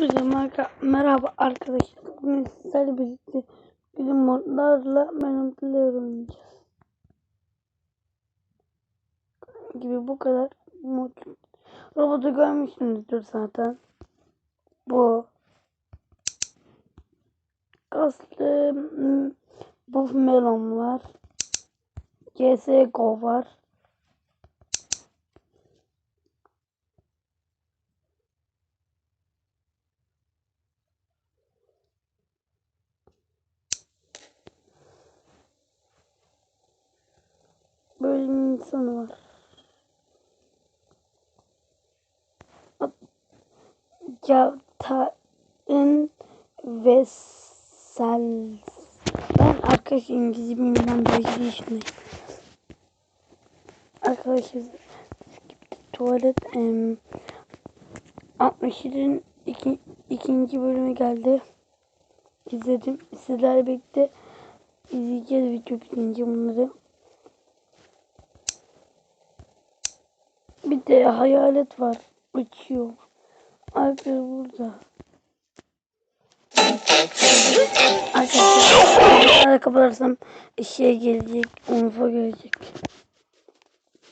Merhaba, merhaba arkadaşlar. Bugün sizlerle birlikte bilim modlarla Menoplar oynayacağız. Gibi bu kadar mod. Robotu görmüşsünüzdür zaten. Bu. Kaslı Buff Melon var. CSGO var. Bir insan var. Cavtaın Vesel. Ben arkadaş İngilizce bilmem 5 yaşındayım. Arkadaşlar tuvalet em, 67'nin iki, ikinci bölümü geldi. İzledim. Sizlerle birlikte izleyeceğiz video bitince bunları. Bir de hayalet var. Uçuyor. Alper burada. Arkadaşlar kapatırsam şey gelecek. Unfa gelecek.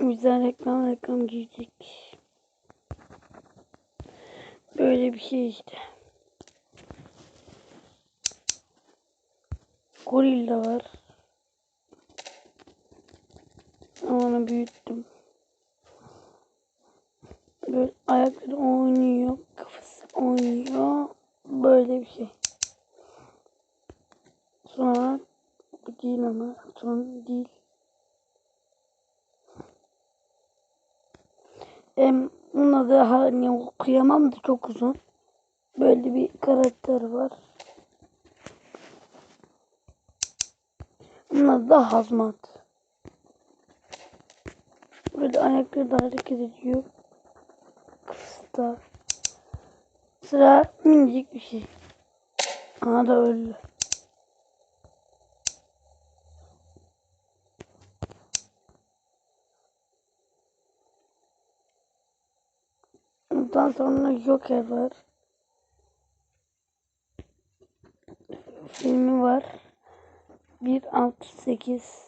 Güzel reklam reklam girecek. Böyle bir şey işte. Goril de var. Onu büyüttüm. Böyle ayakları oynuyor. Kafası oynuyor. Böyle bir şey. Sonra bu değil ama son değil. Em, bunun adı hani okuyamam da çok uzun. Böyle bir karakter var. Bunun adı da Hazmat. Böyle ayakları da hareket ediyor. Kısta. Sıra minicik bir şey. Ana da öldü. Ondan sonra Joker var. Filmi var. 168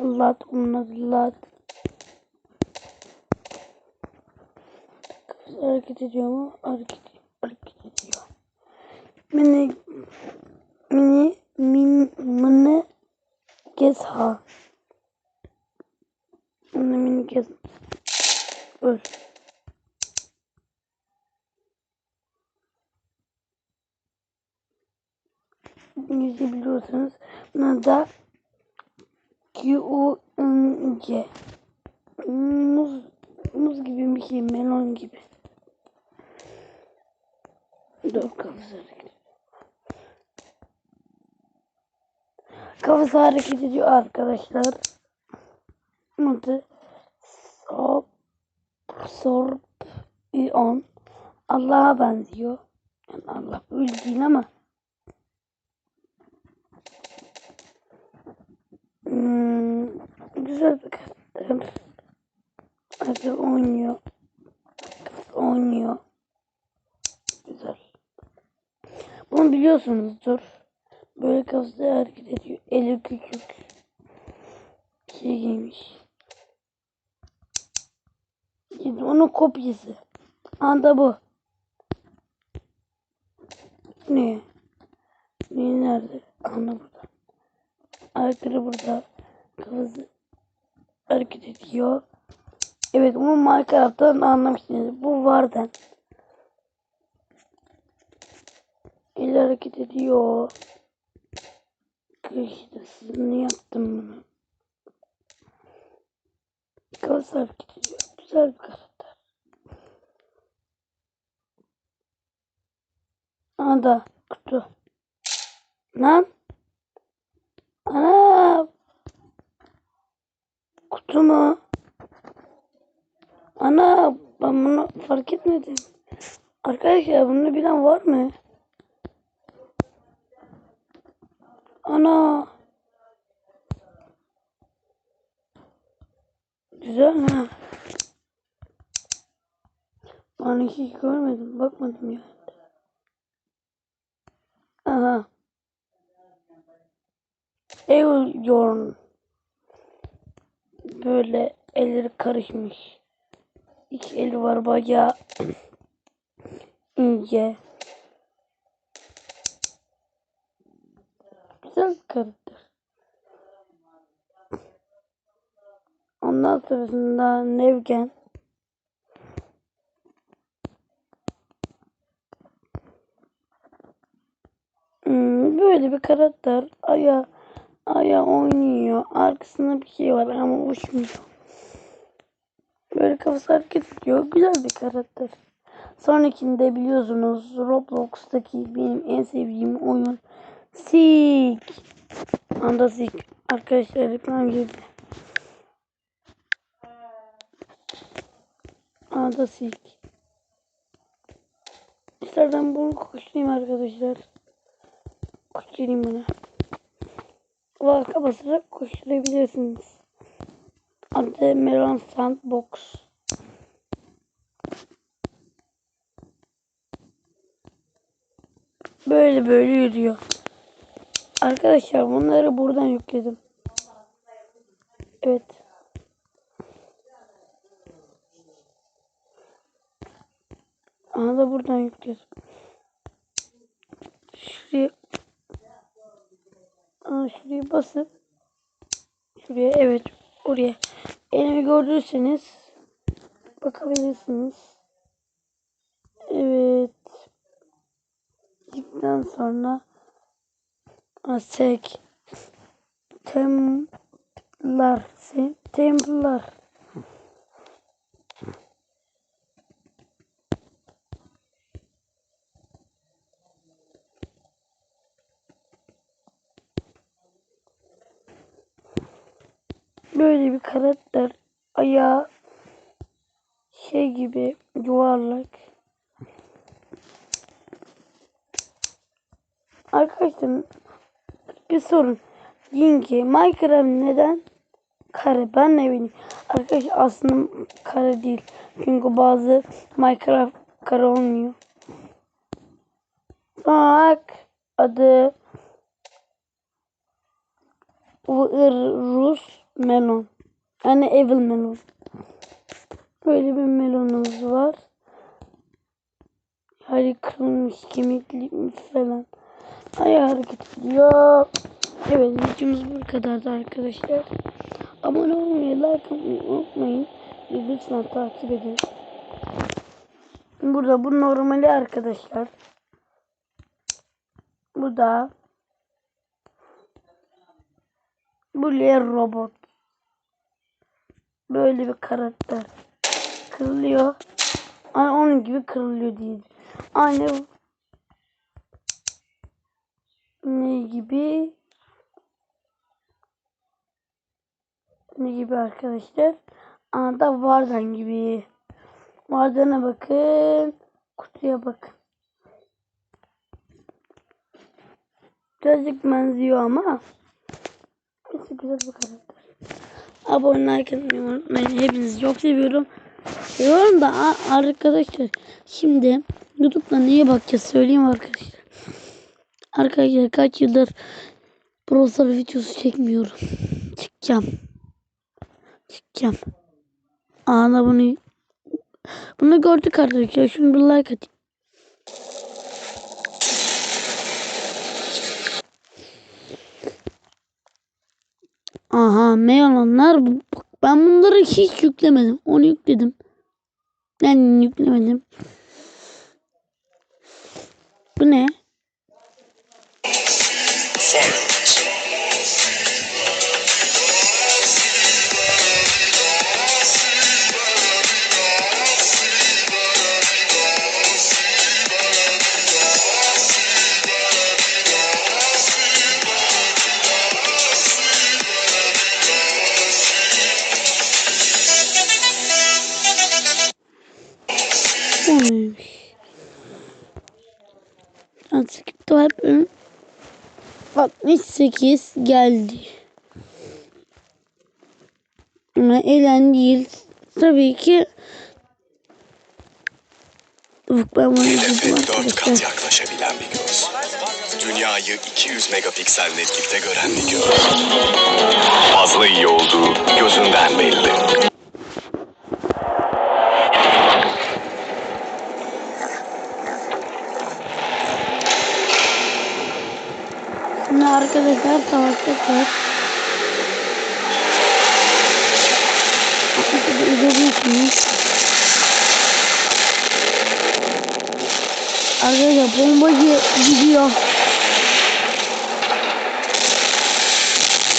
Lat onlar lat Kız hareket ediyor mu? Hareket, hareket ediyor. Mini mini min mini gezha. Mini mini gez. Öl. İngilizce biliyorsanız buna da Q-U-N-C Muz, muz gibi bir şey, melon gibi. Dur kafası hareket Kafası hareket ediyor arkadaşlar. Adı Sop Sorp İon Allah'a benziyor. Yani Allah öyle değil ama Hmm, güzel bir karakter. Hadi oynuyor. Kız oynuyor. Güzel. Bunu biliyorsunuzdur. Böyle kafası hareket ediyor. Eli küçük. Şey giymiş. Şimdi onun kopyası. Anda bu. Ne? Ne nerede? Ana burada. Ayakları burada. Kafası hareket ediyor. Evet bunu Minecraft'tan anlamışsınız. Bu vardan. El hareket ediyor. İşte sizin yaptım bunu. Kafası hareket ediyor. Güzel bir karakter. Anda kutu. Lan. Ana. Kutu mu? Ana ben bunu fark etmedim. Arkadaşlar bunu bilen var mı? Ana. Güzel ha. an hiç görmedim. Bakmadım ya. Aha. Eulyorn. Böyle elleri karışmış. İki eli var bayağı ince. Güzel karakter. Ondan sonrasında Nevgen. Hmm, böyle bir karakter. Aya aya oynuyor. Arkasında bir şey var ama uçmuyor. Böyle kafası hareket ediyor. Güzel bir karakter. Sonrakinde biliyorsunuz Roblox'taki benim en sevdiğim oyun Sik. Anda Sik. Arkadaşlar reklam girdi. Anda Sik. İsterden bunu koşlayayım arkadaşlar. Koşturayım bunu. Vaka basarak koşturabilirsiniz. Adı Melon Sandbox. Böyle böyle yürüyor. Arkadaşlar bunları buradan yükledim. Evet. Aha da buradan yükledim. Şuraya Aa, şuraya basıp şuraya evet oraya elimi gördüyseniz bakabilirsiniz. Evet. Gittikten sonra Asek Templar Templar Böyle bir karakter ayağı şey gibi yuvarlak. Arkadaşlar bir sorun. Deyin ki Minecraft neden kare? Ben ne bileyim. Arkadaşlar aslında kare değil. Çünkü bazı Minecraft kare olmuyor. Bak adı Rus melon. Yani evil melon. Böyle bir melonumuz var. Hani kırılmış kemikli falan. Ayağı hareket ediyor. Evet videomuz bu kadardı arkadaşlar. Abone olmayı, like atmayı unutmayın. Lütfen takip edin. Burada bu normali arkadaşlar. Bu da bu Lear robot. Böyle bir karakter. Kırılıyor. Aynı onun gibi kırılıyor diye. Aynı ne gibi ne gibi arkadaşlar? Anda Vardan gibi. Vardan'a bakın. Kutuya bakın. Birazcık benziyor ama neyse güzel bir karakter. Abone like atmayı unutmayın. Hepinizi çok seviyorum. Seviyorum da arkadaşlar şimdi YouTube'da neye bakacağız söyleyeyim arkadaşlar. Arkadaşlar kaç yıldır browser videosu çekmiyorum. Çıkacağım. Çıkacağım. Ana bunu bunu gördük arkadaşlar. Bir like atayım. Aha melonlar ben bunları hiç yüklemedim. Onu yükledim. Ben yüklemedim. Bu ne? 68 geldi. Ama elen değil. Tabii ki Ufuk ben bunu izledim 4 kat arkadaşlar. yaklaşabilen bir göz. Dünyayı 200 megapiksel netlikte gören bir göz. Fazla iyi olduğu gözünden belli. Şimdi arkadaşlar savaşacaklar. Görüyorsunuz. Arkadaşlar bomba gi- gidiyor.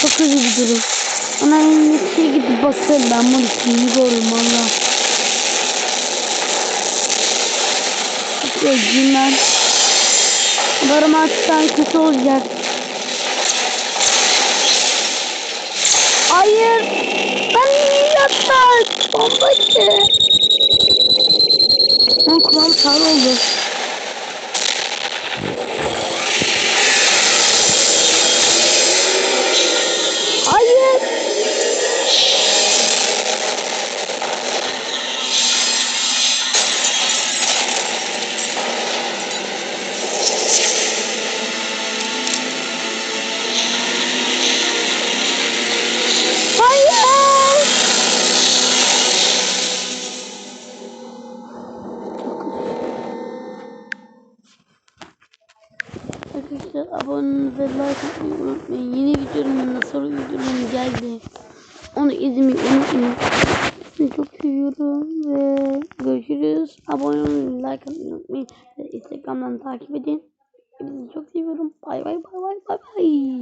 Çok hızlı bir durum. Ona en iyisi şey gidip bakarım ben bunu şimdi görürüm valla. Çok ben. Umarım artık kötü olacak. Hayır. Ben niye yatak? Bombacı. Lan kulağım sağır oldu. Arkadaşlar abone ve like atmayı unutmayın. Yeni videolarımın soru videolarım geldi. Onu izlemeyi unutmayın. Sizi çok seviyorum ve görüşürüz. Abone olmayı, like atmayı unutmayın. Instagram'dan takip edin. Sizi çok seviyorum. Bay bay bay bay bay bay.